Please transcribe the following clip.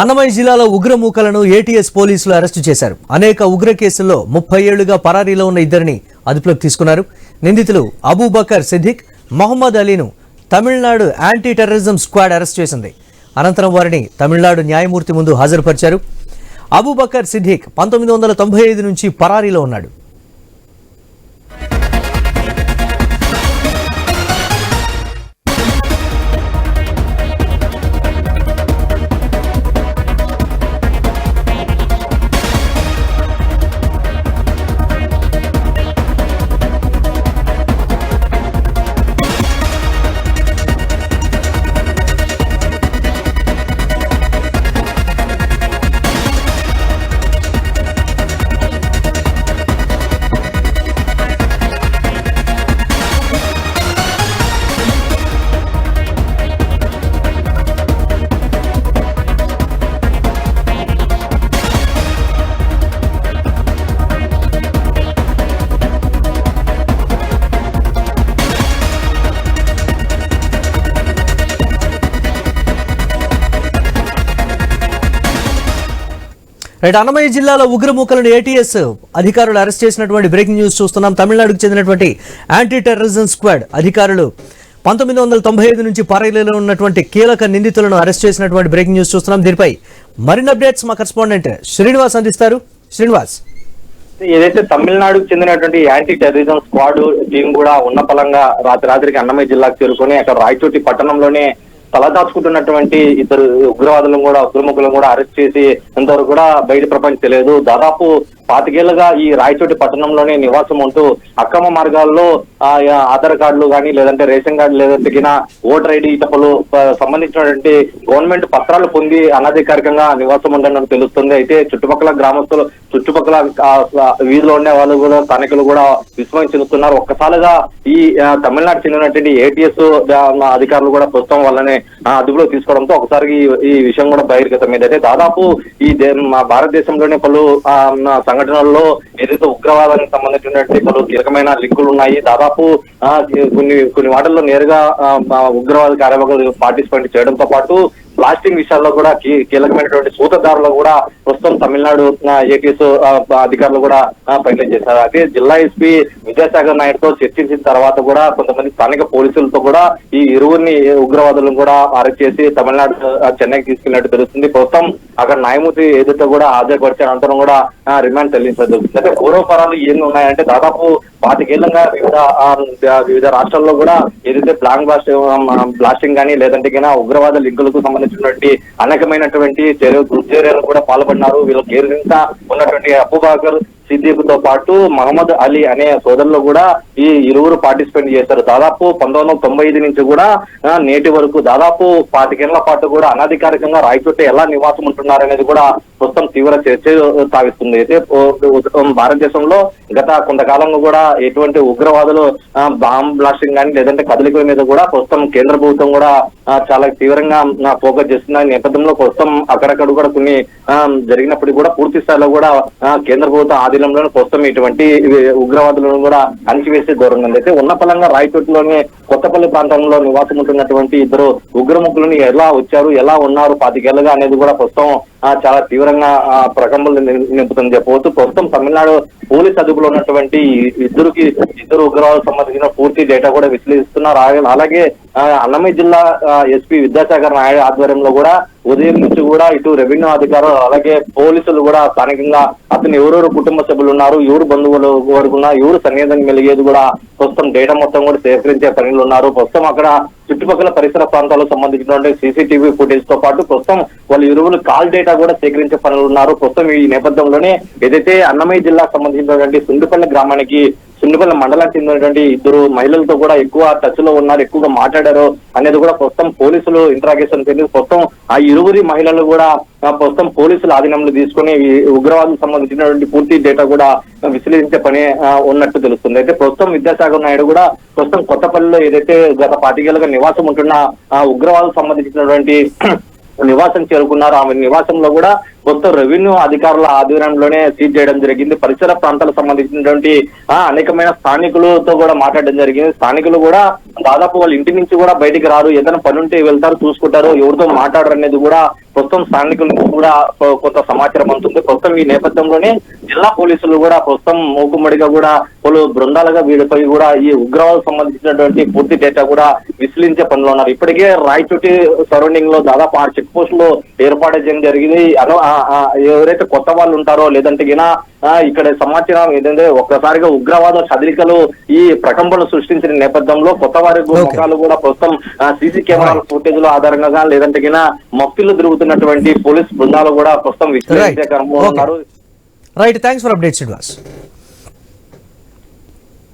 అన్నమయ్య జిల్లాలో ఉగ్రమూకలను ఏటీఎస్ పోలీసులు అరెస్టు చేశారు. అనేక ఉగ్ర కేసుల్లో ముప్పై ఏళ్ళుగా పరారీలో ఉన్న ఇద్దరిని అదుపులోకి తీసుకున్నారు. నిందితులు Abubakar Siddique Mohammed అలీను Tamil Nadu anti terrorism squad arrest చేసింది. అనంతరం వారిని తమిళనాడు న్యాయమూర్తి ముందు హాజరుపరిచారు. అబూబకర్ సిద్దిక్ పంతొమ్మిది వందల తొంభై ఐదు నుంచి పరారీలో ఉన్నాడు. రైట్ అన్నమయ్య జిల్లాలో ఉగ్రమూకలను ఏటీఎస్ అధికారులు అరెస్ట్ చేసినటువంటి బ్రేకింగ్ న్యూస్ చూస్తున్నాం. తమిళనాడుకు చెందినటువంటి యాంటీ టెర్రరిజం స్క్వాడ్ అధికారులు పంతొమ్మిది వందల తొంభై ఐదు నుంచి పరారీలో ఉన్నటువంటి కీలక నిందితులను అరెస్ట్ చేసినటువంటి బ్రేకింగ్ న్యూస్ చూస్తున్నాం. దీనిపై మరిన్ని అప్డేట్స్ మా కరెస్పాండెంట్ శ్రీనివాస్ అందిస్తారు. శ్రీనివాస్. ఏదైతే తమిళనాడుకు చెందినటువంటి యాంటీ టెర్రరిజం స్క్వాడ్ టీం కూడా ఉన్నపలంగా రాత్రి రాత్రికి అన్నమయ్య జిల్లాకు చేరుకొని అక్కడ రాయచోటి పట్టణంలోనే తలదాచుకుంటున్నటువంటి ఇద్దరు ఉగ్రవాదులను కూడా ఉగ్రముఖులను కూడా అరెస్ట్ చేసి ఇంతవరకు కూడా బయట ప్రపంచం తెలియదు. దాదాపు పాతికేళ్ళుగా ఈ రాయచోటి పట్టణంలోనే నివాసం ఉంటూ అక్రమ మార్గాల్లో ఆధార్ కార్డులు కానీ లేదంటే రేషన్ కార్డు లేదంటే గిన ఓటర్ ఐడి తప్పులు సంబంధించినటువంటి గవర్నమెంట్ పత్రాలు పొంది అనధికారికంగా నివాసం ఉండడం తెలుస్తుంది. అయితే చుట్టుపక్కల గ్రామస్తులు చుట్టుపక్కల వీధిలో ఉండే వాళ్ళు కూడా స్థానికులు కూడా విస్మయం చెందుతున్నారు. ఒక్కసారిగా ఈ తమిళనాడు చెందినటువంటి ఏటీఎస్ అధికారులు కూడా ప్రస్తుతం వల్లనే అదుపులో తీసుకోవడంతో ఒకసారి ఈ- విషయం కూడా బహిర్గతం అయితే దాదాపు ఈ దే- మా భారతదేశంలోనే పలు సంఘటనల్లో ఏదైతే ఉగ్రవాదానికి సంబంధించినటువంటి పలు కీలకమైన లింకులు ఉన్నాయి దాదాపు కొన్ని కొన్ని వాటిల్లో నేరుగా ఉగ్రవాద కార్యక్రమాలు పార్టిసిపేట్ చేయడంతో పాటు బ్లాస్టింగ్ విషయాల్లో కూడా కీలకమైనటువంటి సూత్రధారులు కూడా ప్రస్తుతం తమిళనాడు ఏటీఎస్ అధికారులు కూడా ఆ, పర్యటన చేశారు. అదే జిల్లా ఎస్పీ విద్యాసాగర్ నాయుడుతో చర్చించిన తర్వాత కూడా కొంతమంది స్థానిక పోలీసులతో కూడా ఈ ఇరువురిని ఉగ్రవాదులను కూడా అరెస్ట్ చేసి తమిళనాడు చెన్నైకి తీసుకెళ్ళినట్టు తెలుస్తుంది. ప్రస్తుతం అక్కడ న్యాయమూర్తి ఏదైతే కూడా హాజరుపరిచే అనంతరం కూడా రిమాండ్ రిమాండ్ జరుగుతుంది. అయితే పూర్వపరాలు ఏమి ఉన్నాయంటే దాదాపు పాతికేళ్ళంగా వివిధ వివిధ రాష్ట్రాల్లో కూడా ఏదైతే ప్లాన్ బ్లాస్ట్ బ్లాస్టింగ్ కానీ లేదంటే ఉగ్రవాద లింకులకు సంబంధించినటువంటి అనేకమైనటువంటి చర్య చర్యలు కూడా పాల్పడినారు. వీళ్ళకి కేరింత ఉన్నటువంటి అప్పుబాకర్ సిద్దిక్తో పాటు మహమ్మద్ అలీ అనే సోదరులు కూడా ఈ ఇరువురు పార్టిసిపేట్ చేశారు. దాదాపు పంతొమ్మిది వందల తొంభై ఐదు నుంచి కూడా నేటి వరకు దాదాపు పాతికేళ్ళ పాటు కూడా అనధికారికంగా రాయచోట ఎలా నివాసం ఉంటున్నారు అనేది కూడా ప్రస్తుతం తీవ్ర చర్చ సాగిస్తుంది. అయితే భారతదేశంలో గత కొంతకాలంగా కూడా ఎటువంటి ఉగ్రవాదులు బాంబ్ బ్లాస్టింగ్ కానీ లేదంటే కదలికల మీద కూడా ప్రస్తుతం కేంద్ర ప్రభుత్వం కూడా చాలా తీవ్రంగా ఫోకస్ చేస్తున్న నేపథ్యంలో ప్రస్తుతం అక్కడక్కడ కూడా కొన్ని జరిగినప్పటికీ కూడా పూర్తి స్థాయిలో కూడా కేంద్ర ప్రభుత్వం ఆధీనంలో ప్రస్తుతం ఇటువంటి ఉగ్రవాదులను కూడా అణిచివేసే దూరంగా అయితే ఉన్న పలంగా రాయచోటిలోని కొత్తపల్లి ప్రాంతంలో నివాసం ఉంటున్నటువంటి ఇద్దరు ఉగ్రముఖులను ఎలా వచ్చారు ఎలా ఉన్నారు పాతికేళ్ళుగా అనేది కూడా ప్రస్తుతం చాలా తీవ్రంగా ఆ, ప్రకంపనలు నింపుతుంది. చెప్పవచ్చు ప్రస్తుతం తమిళనాడు పోలీస్ అదుపులో ఉన్నటువంటి ఇద్దరికి ఇద్దరు ఉగ్రవాదులకు సంబంధించిన పూర్తి డేటా కూడా విశ్లేషిస్తున్నారు. అలాగే- అలాగే ఆ, అన్నమయ్య జిల్లా ఎస్పీ విద్యాసాగర్ నాయుడు ఆధ్వర్యంలో కూడా ఉదయం నుంచి కూడా ఇటు రెవెన్యూ అధికారులు అలాగే పోలీసులు కూడా స్థానికంగా అతను ఎవరెవరు కుటుంబ సభ్యులు ఉన్నారు ఎవరు బంధువులు వరకు ఎవరు సన్నిహితంగా మెలిగేది కూడా ప్రస్తుతం డేటా మొత్తం కూడా సేకరించే పనులు ఉన్నారు. ప్రస్తుతం అక్కడ చుట్టుపక్కల పరిసర ప్రాంతాలకు సంబంధించినటువంటి సీసీటీవీ ఫుటేజ్తో పాటు ప్రస్తుతం వాళ్ళ ఇరువులు కాల్ డేటా కూడా సేకరించే పనులు ఉన్నారు. ప్రస్తుతం ఈ నేపథ్యంలోనే ఏదైతే అన్నమయ్య జిల్లాకు సంబంధించినటువంటి సుండుపల్లి గ్రామానికి సుండుపల్లి మండలానికి చెందినటువంటి ఇద్దరు మహిళలతో కూడా ఎక్కువ టచ్లో ఉన్నారు ఎక్కువగా మాట్లాడారు అనేది కూడా ప్రస్తుతం పోలీసులు ఇంట్రాగేషన్ జరిగింది ప్రస్తుతం ఆ ఇరువురి మహిళలు కూడా ప్రస్తుతం పోలీసుల ఆధీనంలో తీసుకుని ఉగ్రవాదులకు సంబంధించినటువంటి పూర్తి డేటా కూడా విశ్లేషించే పని ఉన్నట్టు తెలుస్తుంది. అయితే ప్రస్తుతం విద్యాసాగర్ నాయుడు కూడా ప్రస్తుతం కొత్తపల్లిలో ఏదైతే గత పాతికేళ్ళుగా నివాసం ఉంటున్న ఆ సంబంధించినటువంటి నివాసం చేరుకున్నారు ఆమె నివాసంలో కూడా మొత్తం రెవెన్యూ అధికారుల ఆధ్వర్యంలోనే సీజ్ చేయడం జరిగింది. పరిసర ప్రాంతాలకు సంబంధించినటువంటి అనేకమైన స్థానికులతో కూడా మాట్లాడడం జరిగింది. స్థానికులు కూడా దాదాపు వాళ్ళ ఇంటి నుంచి కూడా బయటికి రారు. ఏదైనా పని ఉంటే వెళ్తారు చూసుకుంటారు. ఎవరితో మాట్లాడరు అనేది కూడా ప్రస్తుతం స్థానికుల నుంచి కూడా కొంత సమాచారం అందుతుంది. ప్రస్తుతం ఈ నేపథ్యంలోనే జిల్లా పోలీసులు కూడా ప్రస్తుతం మూకుమ్మడిగా కూడా పలు బృందాలుగా వీడిపై కూడా ఈ ఉగ్రవాదం సంబంధించినటువంటి పూర్తి డేటా కూడా విశ్లించే పనిలో ఉన్నారు. ఇప్పటికే రాయచోటి సరౌండింగ్లో దాదాపు ఆరు చెక్ పోస్ట్లో ఏర్పాటు చేయడం జరిగింది. అను ఆ ఎవరైతే కొత్త వాళ్ళు ఉంటారో లేదంటే గిన ఇక్కడ సమాచారం ఏంటంటే ఒక్కసారిగా ఉగ్రవాద చదిరికలు ఈ ప్రకంపన సృష్టించిన నేపథ్యంలో కొత్త వారి. ముఖాలు కూడా ప్రస్తుతం సీసీ కెమెరాల ఫుటేజ్లో ఆధారంగా లేదంటే గిన మఫ్తిలో తిరుగుతున్నటువంటి పోలీస్ బృందాలు కూడా ప్రస్తుతం విశ్లేషించే క్రమంలో. ఉన్నారు. Right thanks for update Srinivas